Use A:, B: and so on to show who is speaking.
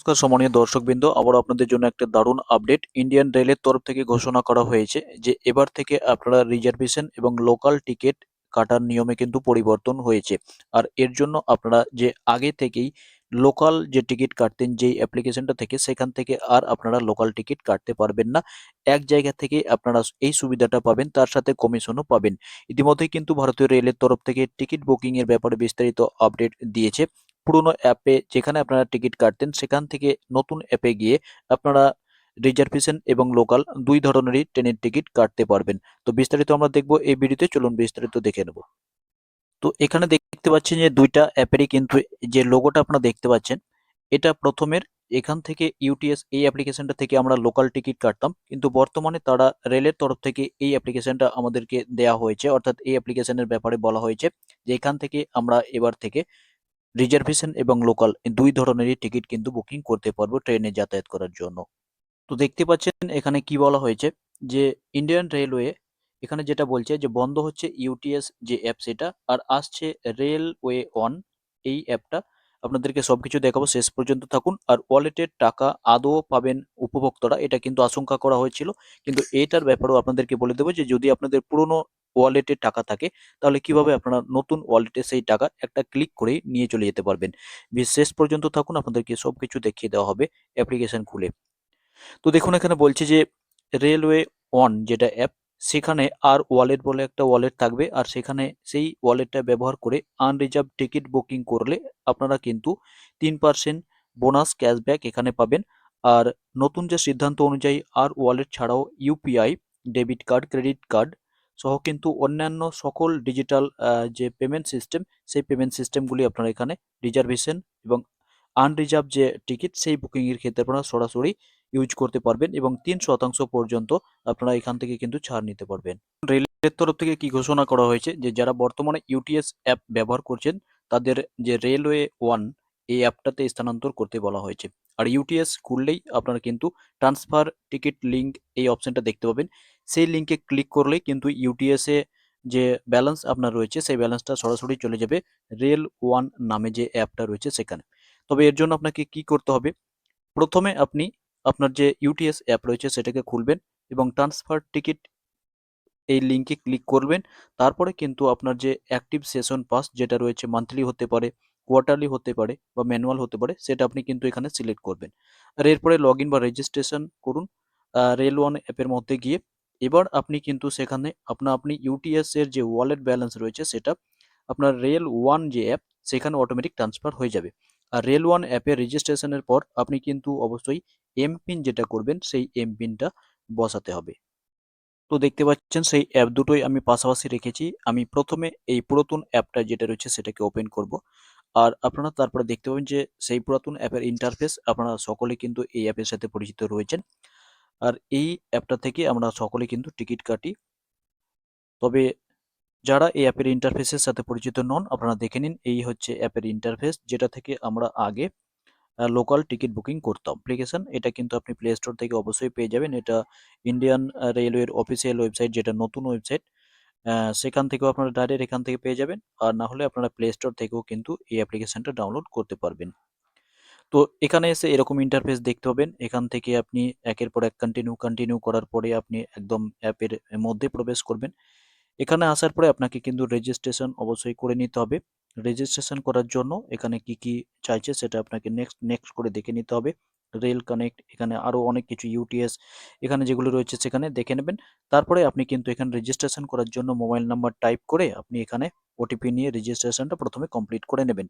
A: নমস্কার, সম্মানীয় দর্শকবৃন্দ। আবার আপনাদের জন্য একটা দারুণ আপডেট ইন্ডিয়ান রেলের তরফ থেকে ঘোষণা করা হয়েছে যে, এবার থেকে আপনারা রিজার্ভেশন এবং লোকাল টিকিট কাটার নিয়মে কিন্তু পরিবর্তন হয়েছে। আর এর জন্য আপনারা যে আগে থেকেই লোকাল যে টিকিট কাটতেন, যেই অ্যাপ্লিকেশনটা থেকে, সেখান থেকে আর আপনারা লোকাল টিকিট কাটতে পারবেন না। এক জায়গা থেকে আপনারা এই সুবিধাটা পাবেন, তার সাথে কমিশনও পাবেন। ইতিমধ্যেই কিন্তু ভারতীয় রেলের তরফ থেকে টিকিট বুকিংয়ের ব্যাপারে বিস্তারিত আপডেট দিয়েছে। পুরোনো অ্যাপে যেখানে আপনারা টিকিট কাটতেন, সেখান থেকে নতুন অ্যাপে গিয়ে আপনারা রিজার্ভেশন এবং লোকাল দুই ধরনেরই ট্রেনের টিকিট কাটতে পারবেন। তো বিস্তারিত আমরা দেখব এই ভিডিওতে, চলুন বিস্তারিত দেখে নেব। তো এখানে দেখতে পাচ্ছেন যে দুইটা অ্যাপেরই কিন্তু যে লোগোটা আপনারা দেখতে পাচ্ছেন, এটা প্রথমের, এখান থেকে ইউটিএস, এই অ্যাপ্লিকেশনটা থেকে আমরা লোকাল টিকিট কাটতাম। কিন্তু বর্তমানে তারা রেলের তরফ থেকে এই অ্যাপ্লিকেশনটা আমাদেরকে দেয়া হয়েছে, অর্থাৎ এই অ্যাপ্লিকেশনের ব্যাপারে বলা হয়েছে যে এখান থেকে আমরা এবার থেকে রিজার্ভেশন এবং লোকাল দুই ধরনেরই টিকিট কিন্তু বুকিং করতে পারব ট্রেনে যাতায়াত করার জন্য। তো দেখতে পাচ্ছেন, এখানে কি বলা হয়েছে? যে ইন্ডিয়ান রেলওয়ে এখানে যেটা বলছে যে বন্ধ হচ্ছে ইউটিএস যে অ্যাপ সেটা আর আসছে রেলওয়ে অন এই অ্যাপটা। আপনাদেরকে সবকিছু দেখাবো, শেষ পর্যন্ত থাকুন। আর ওয়ালেটের টাকা আদৌ পাবেন উপভোক্তারা, এটা কিন্তু আশঙ্কা করা হয়েছিল। কিন্তু এটার ব্যাপারেও আপনাদেরকে বলে দেবো যে যদি আপনাদের পুরনো ওয়ালেটে টাকা থাকে তাহলে কীভাবে আপনারা নতুন ওয়ালেটে সেই টাকা একটা ক্লিক করেই নিয়ে চলে যেতে পারবেন? শেষ পর্যন্ত থাকুন আপনাদেরকে সব কিছু দেখিয়ে দেওয়া হবে অ্যাপ্লিকেশন খুলে। তো দেখুন এখানে বলছে যে রেলওয়ে ওয়ান যেটা অ্যাপ সেখানে আর ওয়ালেট বলে একটা ওয়ালেট থাকবে আর সেখানে সেই ওয়ালেটটা ব্যবহার করে আনরিজার্ভ টিকিট বুকিং করলে আপনারা কিন্তু তিন পার্সেন্ট বোনাস ক্যাশব্যাক এখানে পাবেন। আর নতুন যে সিদ্ধান্ত অনুযায়ী আর ওয়ালেট ছাড়াও UPI debit card credit card সহ কিন্তু অন্যান্য সকল ডিজিটাল যে পেমেন্ট সিস্টেম সেই পেমেন্ট সিস্টেমগুলি আপনারা এখানে রিজার্ভেশন এবং আনরিজার্ভ যে টিকিট সেই বুকিংয়ের ক্ষেত্রে আপনারা সরাসরি ইউজ করতে পারবেন এবং তিন শতাংশ পর্যন্ত আপনারা এখান থেকে কিন্তু ছাড় নিতে পারবেন। রেলের তরফ থেকে কি ঘোষণা করা হয়েছে যে, যারা বর্তমানে ইউটিএস অ্যাপ ব্যবহার করছেন, তাদের যে রেলওয়ে ওয়ান এই অ্যাপটাতে স্থানান্তর করতে বলা হয়েছে। আর ইউটিএস খুললেই আপনারা কিন্তু ট্রান্সফার টিকিট লিঙ্ক এই অপশনটা দেখতে পাবেন। সেই লিঙ্কে ক্লিক করলেই কিন্তু ইউটিএসে যে ব্যালেন্স আপনার রয়েছে, সেই ব্যালেন্সটা সরাসরি চলে যাবে রেল ওয়ান নামে যে অ্যাপটা রয়েছে সেখানে। তবে এর জন্য আপনাকে কি করতে হবে? প্রথমে আপনি আপনার যে ইউটিএস অ্যাপ রয়েছে সেটাকে খুলবেন এবং ট্রান্সফার টিকিট এই লিঙ্কে ক্লিক করবেন। তারপরে কিন্তু আপনার যে অ্যাক্টিভ সেশন পাস যেটা রয়েছে মান্থলি হতে পারে কোয়ার্টারলি হতে পারে বা ম্যানুয়াল হতে পারে, সেটা আপনি কিন্তু এখানে সিলেক্ট করবেন। আর এরপরে লগ ইন বা রেজিস্ট্রেশন করুন রেল ওয়ান অ্যাপের মধ্যে গিয়ে এবার আপনি কিন্তু সেখানে আপনার আপনি ইউটিএস এর যে ওয়ালেট ব্যালেন্স রয়েছে সেটা, আপনার রেল ওয়ান যে অ্যাপ সেখানে অটোমেটিক ট্রান্সফার হয়ে যাবে। আর রেল ওয়ান অ্যাপের রেজিস্ট্রেশনের পর আপনি কিন্তু অবশ্যই এমপিন যেটা করবেন, সেই এমপিনটা বসাতে হবে। তো দেখতে পাচ্ছেন সেই অ্যাপ দুটোই আমি পাশাপাশি রেখেছি। আমি প্রথমে এই পুরাতন অ্যাপটা যেটা রয়েছে সেটাকে ওপেন করব। আর আপনারা তারপরে দেখতে পাবেন যে সেই পুরাতন অ্যাপের ইন্টারফেস আপনারা সকলে কিন্তু এই অ্যাপের সাথে পরিচিত রয়েছেন। আর এই অ্যাপটা থেকে আমরা সকলে কিন্তু টিকিট কাটি। তবে যারা এই অ্যাপের ইন্টারফেসের সাথে পরিচিত নন, আপনারা দেখে নিন, এই হচ্ছে অ্যাপের ইন্টারফেস যেটা থেকে আমরা আগে লোকাল টিকিট বুকিং করতাম। অ্যাপ্লিকেশন এটা কিন্তু আপনি প্লে স্টোর থেকে অবশ্যই পেয়ে যাবেন। এটা ইন্ডিয়ান রেলওয়ের অফিসিয়াল ওয়েবসাইট যেটা নতুন ওয়েবসাইট সেখান থেকেও আপনারা ডাইরেক্ট এখান থেকে পেয়ে যাবেন। আর না হলে আপনারা প্লে স্টোর থেকেও কিন্তু এই অ্যাপ্লিকেশনটা ডাউনলোড করতে পারবেন। তো এখানে এসে এরকম ইন্টারফেস দেখতে পাবেন। এখান থেকে আপনি একের পর এক কন্টিনিউ কন্টিনিউ করার পরে আপনি একদম অ্যাপের মধ্যে প্রবেশ করবেন। এখানে আসার পরে আপনাকে কিন্তু রেজিস্ট্রেশন অবশ্যই করে নিতে হবে। রেজিস্ট্রেশন করার জন্য এখানে কি কি চাইছে সেটা আপনাকে নেক্সট নেক্সট করে দেখে নিতে হবে। রেল কানেক্ট এখানে আরও অনেক কিছু ইউটিএস এখানে যেগুলো রয়েছে সেখানে দেখে নেবেন। তারপরে আপনি কিন্তু এখানে রেজিস্ট্রেশন করার জন্য মোবাইল নাম্বার টাইপ করে আপনি এখানে ওটিপি নিয়ে রেজিস্ট্রেশনটা প্রথমে কমপ্লিট করে নেবেন।